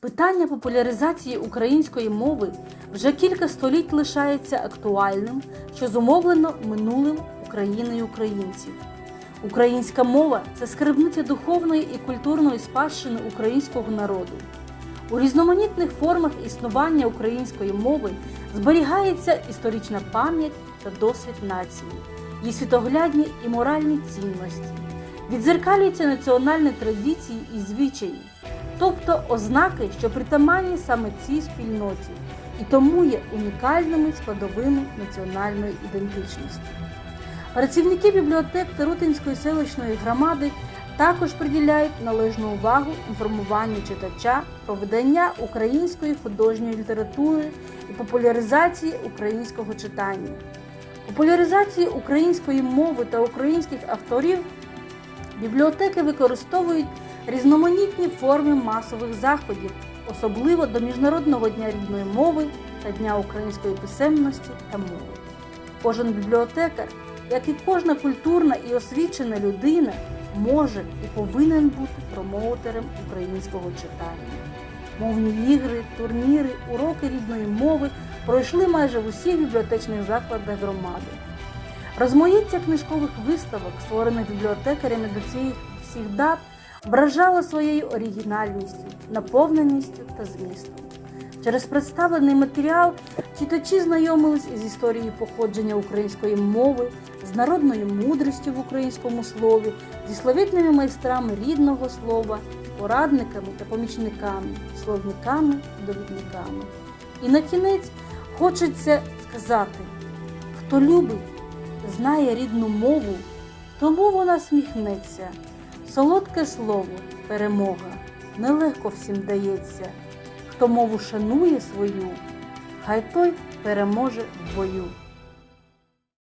Питання популяризації української мови вже кілька століть лишається актуальним, що зумовлено минулим України і українців. Українська мова це скарбниця духовної і культурної спадщини українського народу. У різноманітних формах існування української мови зберігається історична пам'ять та досвід нації, її світоглядні і моральні цінності, відзеркалюються національні традиції і звичаї, тобто ознаки, що притаманні саме цій спільноті, і тому є унікальними складовими національної ідентичності. Працівники бібліотек Тарутинської селищної громади також приділяють належну увагу інформуванню читача про видання української художньої літератури і популяризації українського читання. Популяризації української мови та українських авторів бібліотеки використовують різноманітні форми масових заходів, особливо до Міжнародного дня рідної мови та Дня української писемності та мови. Кожен бібліотекар, як і кожна культурна і освічена людина, може і повинен бути промоутером українського читання. Мовні ігри, турніри, уроки рідної мови пройшли майже в усіх бібліотечних закладах громади. Розмаїття книжкових виставок, створених бібліотекарями до цих всіх дат, вражало своєю оригінальністю, наповненістю та змістом. Через представлений матеріал читачі знайомились із історією походження української мови, з народною мудрістю в українському слові, зі словітними майстрами рідного слова, порадниками та помічниками, словниками довідниками. І на кінець хочеться сказати: хто любить, знає рідну мову, тому вона сміхнеться. Солодке слово, перемога, нелегко всім дається. Хто мову шанує свою, хай той переможе в бою.